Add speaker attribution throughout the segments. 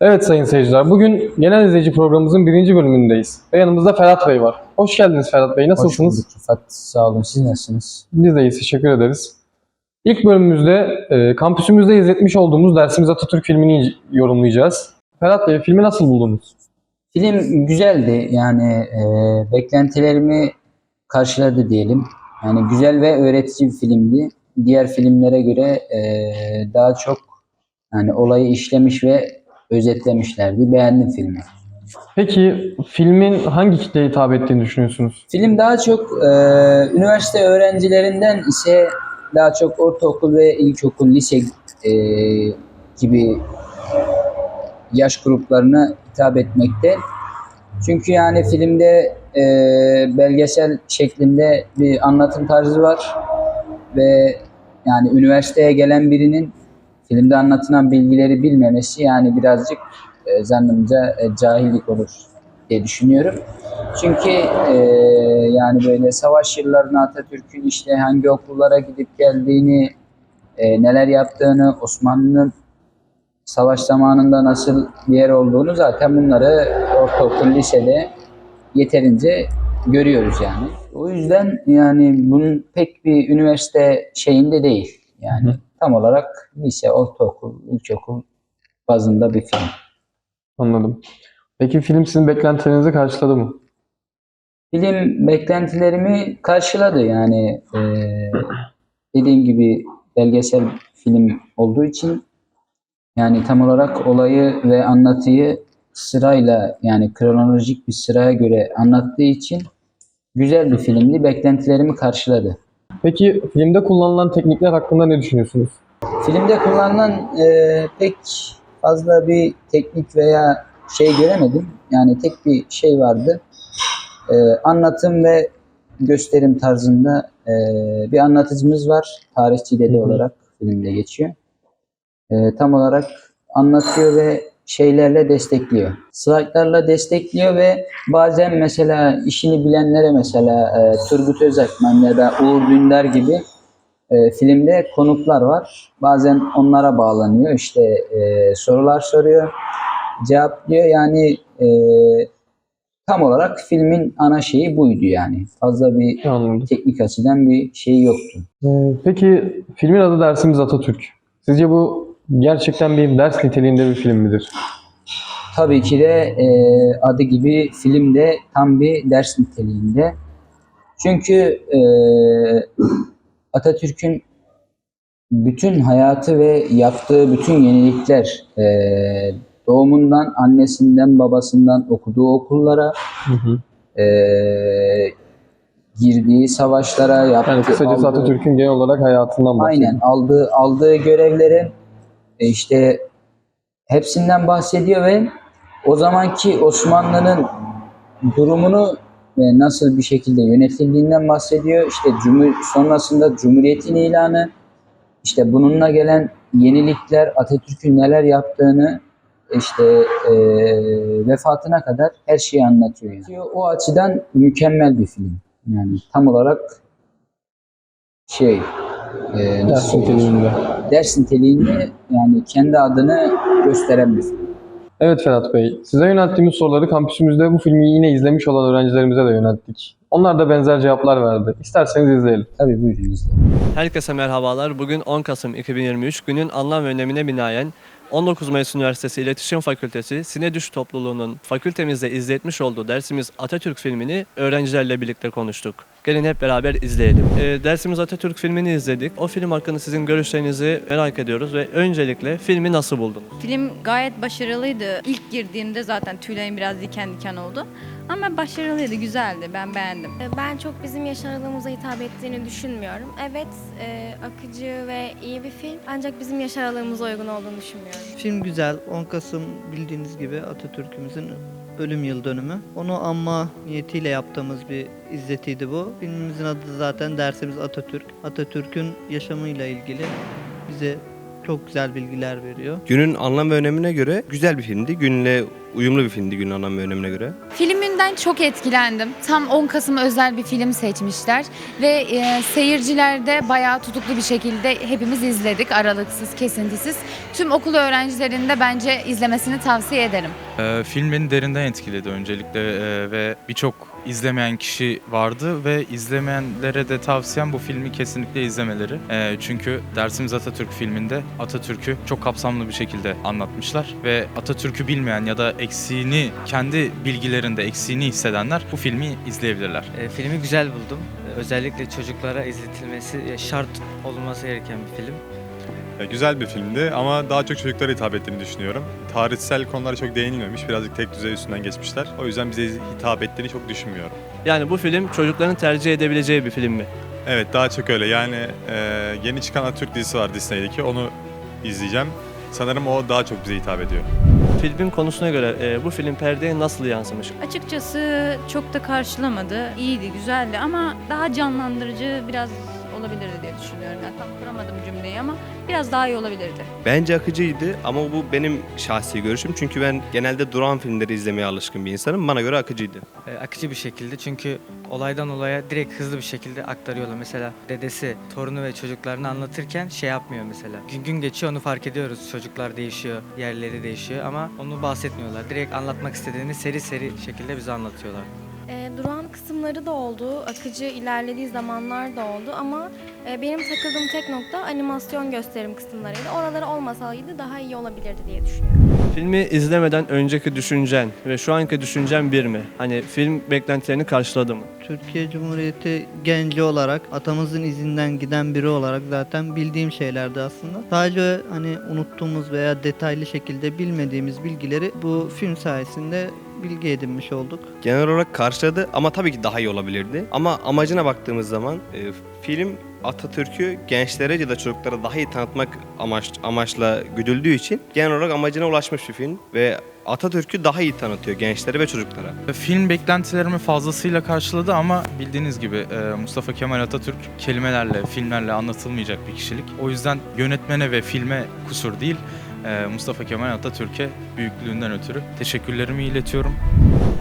Speaker 1: Evet sayın seyirciler, bugün genel izleyici programımızın birinci bölümündeyiz. Ve yanımızda Ferhat Bey var. Hoş geldiniz Ferhat Bey, nasılsınız?
Speaker 2: Hoş bulduk Rıfat. Sağ olun. Siz nasılsınız?
Speaker 1: Biz de iyiyiz, teşekkür ederiz. İlk bölümümüzde e, kampüsümüzde izletmiş olduğumuz dersimiz Atatürk filmini yorumlayacağız. Ferhat Bey, filmi nasıl buldunuz?
Speaker 2: Film güzeldi. Yani e, beklentilerimi karşıladı diyelim. Yani güzel ve öğretici bir filmdi. Diğer filmlere göre e, daha çok yani olayı işlemiş ve özetlemişlerdi. Beğendim filmi.
Speaker 1: Peki filmin hangi kitleye hitap ettiğini düşünüyorsunuz?
Speaker 2: Film daha çok e, üniversite öğrencilerinden ise daha çok ortaokul ve ilkokul, lise e, gibi yaş gruplarına hitap etmekte. Çünkü yani filmde e, belgesel şeklinde bir anlatım tarzı var ve yani üniversiteye gelen birinin filmde anlatılan bilgileri bilmemesi yani birazcık e, zannımca e, cahillik olur diye düşünüyorum. Çünkü e, yani böyle savaş yıllarını Atatürk'ün işte hangi okullara gidip geldiğini, e, neler yaptığını, Osmanlı'nın savaş zamanında nasıl bir yer olduğunu zaten bunları ortaokul, lisede yeterince görüyoruz yani. O yüzden yani bunun pek bir üniversite şeyinde değil. Yani
Speaker 1: Hı
Speaker 2: tam olarak lise, ortaokul, ilkokul bazında bir film.
Speaker 1: Anladım. Peki film sizin beklentilerinizi karşıladı mı?
Speaker 2: Film beklentilerimi karşıladı yani eee dediğim gibi belgesel film olduğu için yani tam olarak olayı ve anlatıyı sırayla yani kronolojik bir sıraya göre anlattığı için güzel bir filmdi. Beklentilerimi karşıladı.
Speaker 1: Peki filmde kullanılan teknikler hakkında ne düşünüyorsunuz?
Speaker 2: Filmde kullanılan eee, pek fazla bir teknik veya şey göremedim. Yani tek bir şey vardı. Eee, anlatım ve gösterim tarzında eee, bir anlatıcımız var. Tarihçi
Speaker 1: hı.
Speaker 2: olarak filmde geçiyor. Eee, tam olarak anlatıyor ve şeylerle destekliyor. Slaytlarla destekliyor ve bazen mesela işini bilenlere mesela eee, Turgut Özakman ya da Uğur Dündar gibi e, filmde konuklar var. Bazen onlara bağlanıyor. İşte e, sorular soruyor, cevaplıyor. Yani e, tam olarak filmin ana şeyi buydu yani. Fazla bir
Speaker 1: Anladım.
Speaker 2: teknik açıdan bir şey yoktu.
Speaker 1: Ee, Peki filmin adı dersimiz Atatürk. Sizce bu gerçekten bir ders niteliğinde bir film midir?
Speaker 2: Tabii ki de e, adı gibi film de tam bir ders niteliğinde. Çünkü e, Atatürk'ün bütün hayatı ve yaptığı bütün yenilikler e, doğumundan, annesinden, babasından okuduğu okullara,
Speaker 1: Hı hı.
Speaker 2: e, girdiği savaşlara, yaptığı,
Speaker 1: Yani kısacası
Speaker 2: aldığı-
Speaker 1: Atatürk'ün genel olarak hayatından bahsediyor.
Speaker 2: Aynen aldığı aldığı görevleri e, işte hepsinden bahsediyor ve o zamanki Osmanlı'nın durumunu nasıl bir şekilde yönetildiğinden bahsediyor. İşte cumhur sonrasında Cumhuriyet'in ilanı, işte bununla gelen yenilikler, Atatürk'ün neler yaptığını işte e, vefatına kadar her şeyi anlatıyor. Yani. O açıdan mükemmel bir film. Yani tam olarak şey e, nasıl
Speaker 1: Ders niteliğinde.
Speaker 2: ders niteliğinde yani kendi adını gösteren bir film.
Speaker 1: Evet Ferhat Bey, size yönelttiğimiz soruları kampüsümüzde bu filmi yine izlemiş olan öğrencilerimize de yönelttik. Onlar da benzer cevaplar verdi. İsterseniz izleyelim.
Speaker 2: Tabii buyurun izleyin.
Speaker 3: Herkese merhabalar. Bugün 10 Kasım 2023 günün anlam ve önemine binaen 19 Mayıs Üniversitesi İletişim Fakültesi Sinedüş topluluğunun fakültemizde izletmiş olduğu dersimiz Atatürk filmini öğrencilerle birlikte konuştuk. Gelin hep beraber izleyelim. Ee, dersimiz Atatürk filmini izledik. O film hakkında sizin görüşlerinizi merak ediyoruz ve öncelikle filmi nasıl buldunuz?
Speaker 4: Film gayet başarılıydı. İlk girdiğimde zaten tüylerim biraz diken diken oldu. Ama başarılıydı, güzeldi. Ben beğendim.
Speaker 5: E, Ben çok bizim yaş aralığımıza hitap ettiğini düşünmüyorum. Evet, e, akıcı ve iyi bir film. Ancak bizim yaş aralığımıza uygun olduğunu düşünmüyorum.
Speaker 6: Film güzel. 10 Kasım bildiğiniz gibi Atatürk'ümüzün ölüm yıl dönümü. Onu anma niyetiyle yaptığımız bir izletiydi bu. Filmimizin adı zaten dersimiz Atatürk. Atatürk'ün yaşamıyla ilgili bize çok güzel bilgiler veriyor.
Speaker 7: Günün anlam ve önemine göre güzel bir filmdi. Günle uyumlu bir filmdi günün anlam ve önemine göre.
Speaker 8: Filmin
Speaker 7: filmden çok etkilendim. Tam 10 Kasım özel bir film seçmişler ve e, seyirciler de bayağı tutuklu bir şekilde hepimiz izledik aralıksız, kesintisiz. Tüm okul öğrencilerinin de bence izlemesini tavsiye ederim.
Speaker 8: Ee, film beni derinden etkiledi öncelikle e, ve birçok izlemeyen kişi vardı ve izlemeyenlere de tavsiyem bu filmi kesinlikle izlemeleri. Ee, çünkü Dersimiz Atatürk filminde Atatürk'ü çok kapsamlı bir şekilde anlatmışlar ve Atatürk'ü bilmeyen ya da eksiğini kendi bilgilerinde eksiğini hissedenler bu filmi izleyebilirler.
Speaker 9: E, filmi güzel buldum. E, özellikle çocuklara izletilmesi e, şart olması gereken bir film.
Speaker 10: Ya, Güzel bir filmdi ama daha çok çocuklara hitap ettiğini düşünüyorum. Tarihsel konulara çok değinilmemiş, birazcık tek düzey üstünden geçmişler. O yüzden bize hitap ettiğini çok düşünmüyorum.
Speaker 3: Yani bu film çocukların tercih edebileceği bir film mi?
Speaker 10: Evet daha çok öyle yani e, yeni çıkan Atatürk dizisi var Disney'deki onu izleyeceğim. Sanırım o daha çok bize hitap ediyor.
Speaker 3: Filmin konusuna göre e, bu film perdeye nasıl yansımış?
Speaker 4: Açıkçası çok da karşılamadı. İyiydi, güzeldi ama daha canlandırıcı biraz olabilirdi diye düşünüyorum. Yani tam kuramadım cümleyi ama biraz daha iyi olabilirdi.
Speaker 11: Bence akıcıydı ama bu benim şahsi görüşüm. Çünkü ben genelde duran filmleri izlemeye alışkın bir insanım. Bana göre akıcıydı.
Speaker 9: E, akıcı bir şekilde çünkü olaydan olaya direkt hızlı bir şekilde aktarıyorlar. Mesela dedesi torunu ve çocuklarını anlatırken şey yapmıyor mesela. Gün gün geçiyor onu fark ediyoruz. Çocuklar değişiyor, yerleri değişiyor ama onu bahsetmiyorlar. Direkt anlatmak istediğini seri seri şekilde bize anlatıyorlar.
Speaker 5: E, duran kısımları da oldu, akıcı ilerlediği zamanlar da oldu ama e, benim takıldığım tek nokta animasyon gösterim kısımlarıydı. Oraları olmasaydı daha iyi olabilirdi diye düşünüyorum.
Speaker 3: Filmi izlemeden önceki düşüncen ve şu anki düşüncen bir mi? Hani film beklentilerini karşıladı mı?
Speaker 6: Türkiye Cumhuriyeti genci olarak atamızın izinden giden biri olarak zaten bildiğim şeylerdi aslında. Sadece hani unuttuğumuz veya detaylı şekilde bilmediğimiz bilgileri bu film sayesinde bilgi edinmiş olduk.
Speaker 11: Genel olarak karşıladı ama tabii ki daha iyi olabilirdi. Ama amacına baktığımız zaman e, film Atatürk'ü gençlere ya da çocuklara daha iyi tanıtmak amaç, amaçla güdüldüğü için genel olarak amacına ulaşmış bir film ve Atatürk'ü daha iyi tanıtıyor gençlere ve çocuklara.
Speaker 8: Film beklentilerimi fazlasıyla karşıladı ama bildiğiniz gibi e, Mustafa Kemal Atatürk kelimelerle, filmlerle anlatılmayacak bir kişilik. O yüzden yönetmene ve filme kusur değil, Mustafa Kemal Atatürk'e büyüklüğünden ötürü teşekkürlerimi iletiyorum.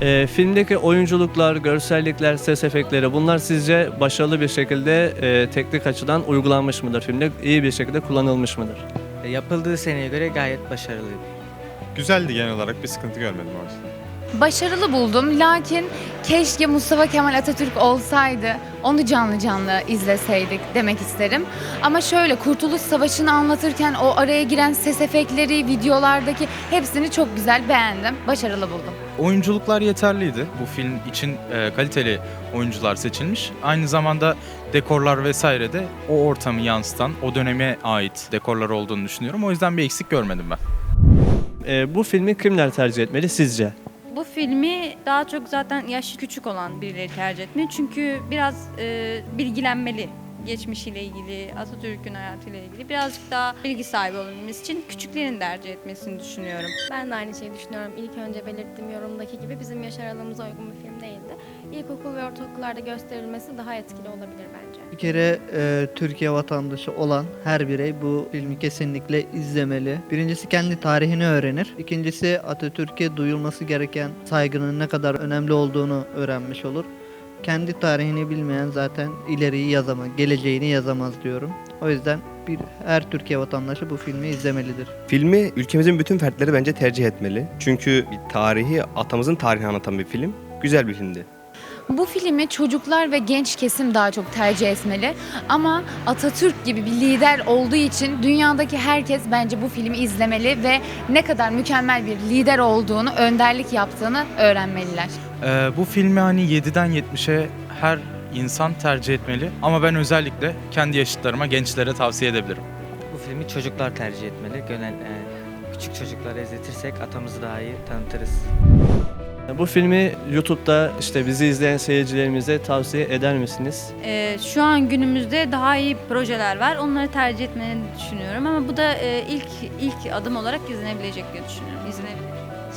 Speaker 3: E, filmdeki oyunculuklar, görsellikler, ses efektleri bunlar sizce başarılı bir şekilde e, teknik açıdan uygulanmış mıdır? Filmde iyi bir şekilde kullanılmış mıdır?
Speaker 9: E, yapıldığı seneye göre gayet başarılıydı.
Speaker 10: Güzeldi genel olarak bir sıkıntı görmedim açıdan.
Speaker 7: Başarılı buldum lakin keşke Mustafa Kemal Atatürk olsaydı onu canlı canlı izleseydik demek isterim. Ama şöyle Kurtuluş Savaşı'nı anlatırken o araya giren ses efektleri, videolardaki hepsini çok güzel beğendim. Başarılı buldum.
Speaker 8: Oyunculuklar yeterliydi. Bu film için e, kaliteli oyuncular seçilmiş. Aynı zamanda dekorlar vesaire de o ortamı yansıtan, o döneme ait dekorlar olduğunu düşünüyorum. O yüzden bir eksik görmedim ben.
Speaker 3: E, bu filmi kimler tercih etmeli sizce?
Speaker 4: Filmi daha çok zaten yaşı küçük olan birileri tercih etmeli. Çünkü biraz e, bilgilenmeli geçmişiyle ilgili, Atatürk'ün hayatıyla ilgili birazcık daha bilgi sahibi olabilmesi için küçüklerin tercih etmesini düşünüyorum.
Speaker 5: Ben de aynı şeyi düşünüyorum. İlk önce belirttiğim yorumdaki gibi bizim yaş aralığımıza uygun bir film. İlkokul ve ortaokullarda gösterilmesi daha etkili olabilir bence.
Speaker 6: Bir kere e, Türkiye vatandaşı olan her birey bu filmi kesinlikle izlemeli. Birincisi kendi tarihini öğrenir. İkincisi Atatürk'e duyulması gereken saygının ne kadar önemli olduğunu öğrenmiş olur. Kendi tarihini bilmeyen zaten ileriyi yazamaz, geleceğini yazamaz diyorum. O yüzden bir her Türkiye vatandaşı bu filmi izlemelidir.
Speaker 11: Filmi ülkemizin bütün fertleri bence tercih etmeli. Çünkü bir tarihi, atamızın tarihini anlatan bir film. Güzel bir filmdi.
Speaker 7: Bu filmi çocuklar ve genç kesim daha çok tercih etmeli. Ama Atatürk gibi bir lider olduğu için dünyadaki herkes bence bu filmi izlemeli ve ne kadar mükemmel bir lider olduğunu, önderlik yaptığını öğrenmeliler.
Speaker 8: E, bu filmi hani 7'den 70'e her insan tercih etmeli. Ama ben özellikle kendi yaşıtlarıma, gençlere tavsiye edebilirim.
Speaker 9: Bu filmi çocuklar tercih etmeli. Gönel, e, küçük çocuklara izletirsek atamızı daha iyi tanıtırız.
Speaker 3: Bu filmi YouTube'da işte bizi izleyen seyircilerimize tavsiye eder misiniz?
Speaker 4: E, şu an günümüzde daha iyi projeler var. Onları tercih etmeni düşünüyorum ama bu da e, ilk ilk adım olarak izlenebilecek diye düşünüyorum. İzlenebilir.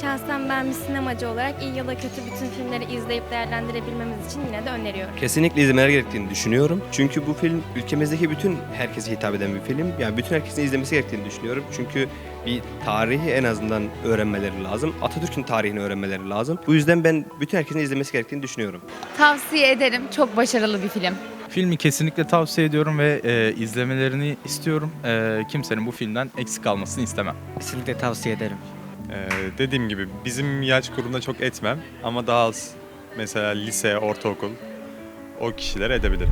Speaker 5: Şahsen ben bir sinemacı olarak iyi ya da kötü bütün filmleri izleyip değerlendirebilmemiz için yine de öneriyorum.
Speaker 11: Kesinlikle izlemeleri gerektiğini düşünüyorum. Çünkü bu film ülkemizdeki bütün herkese hitap eden bir film. Yani bütün herkesin izlemesi gerektiğini düşünüyorum. Çünkü bir tarihi en azından öğrenmeleri lazım. Atatürk'ün tarihini öğrenmeleri lazım. Bu yüzden ben bütün herkesin izlemesi gerektiğini düşünüyorum.
Speaker 7: Tavsiye ederim. Çok başarılı bir film.
Speaker 8: Filmi kesinlikle tavsiye ediyorum ve e, izlemelerini istiyorum. E, kimsenin bu filmden eksik kalmasını istemem.
Speaker 9: Kesinlikle tavsiye ederim.
Speaker 10: Ee, dediğim gibi bizim yaş grubunda çok etmem ama daha az mesela lise, ortaokul o kişiler edebilir.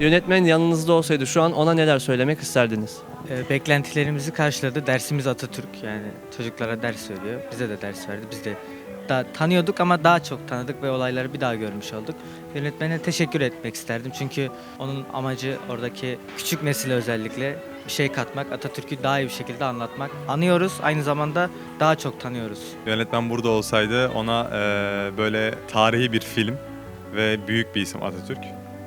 Speaker 3: Yönetmen yanınızda olsaydı şu an ona neler söylemek isterdiniz?
Speaker 9: Ee, beklentilerimizi karşıladı. Dersimiz Atatürk. Yani çocuklara ders veriyor. Bize de ders verdi. Biz de daha tanıyorduk ama daha çok tanıdık ve olayları bir daha görmüş olduk. Yönetmene teşekkür etmek isterdim. Çünkü onun amacı oradaki küçük nesile özellikle bir şey katmak, Atatürk'ü daha iyi bir şekilde anlatmak. Anıyoruz, aynı zamanda daha çok tanıyoruz.
Speaker 10: Yönetmen burada olsaydı ona eee, böyle tarihi bir film ve büyük bir isim Atatürk,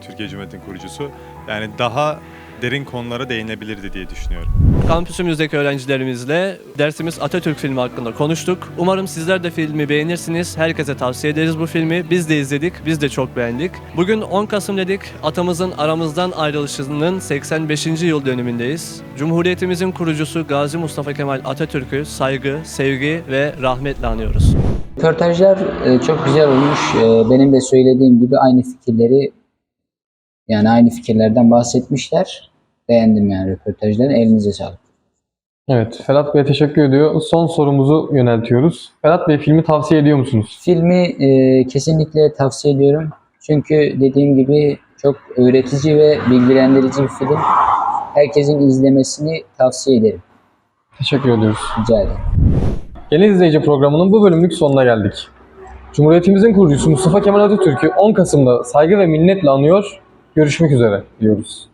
Speaker 10: Türkiye Cumhuriyeti'nin kurucusu. Yani daha derin konulara değinebilirdi diye düşünüyorum.
Speaker 3: Kampüsümüzdeki öğrencilerimizle dersimiz Atatürk filmi hakkında konuştuk. Umarım sizler de filmi beğenirsiniz. Herkese tavsiye ederiz bu filmi. Biz de izledik, biz de çok beğendik. Bugün 10 Kasım dedik. Atamızın aramızdan ayrılışının 85. yıl dönümündeyiz. Cumhuriyetimizin kurucusu Gazi Mustafa Kemal Atatürk'ü saygı, sevgi ve rahmetle anıyoruz.
Speaker 2: Röportajlar e, çok güzel olmuş. E, benim de söylediğim gibi aynı fikirleri yani aynı fikirlerden bahsetmişler. Beğendim yani röportajları. Elinize sağlık.
Speaker 1: Evet, Ferhat Bey'e teşekkür ediyor. Son sorumuzu yöneltiyoruz. Ferhat Bey filmi tavsiye ediyor musunuz?
Speaker 2: Filmi e, kesinlikle tavsiye ediyorum. Çünkü dediğim gibi çok öğretici ve bilgilendirici bir film. Herkesin izlemesini tavsiye ederim.
Speaker 1: Teşekkür ediyoruz.
Speaker 2: Rica ederim.
Speaker 1: Genel izleyici programının bu bölümlük sonuna geldik. Cumhuriyetimizin kurucusu Mustafa Kemal Atatürk'ü 10 Kasım'da saygı ve minnetle anıyor. Görüşmek üzere diyoruz.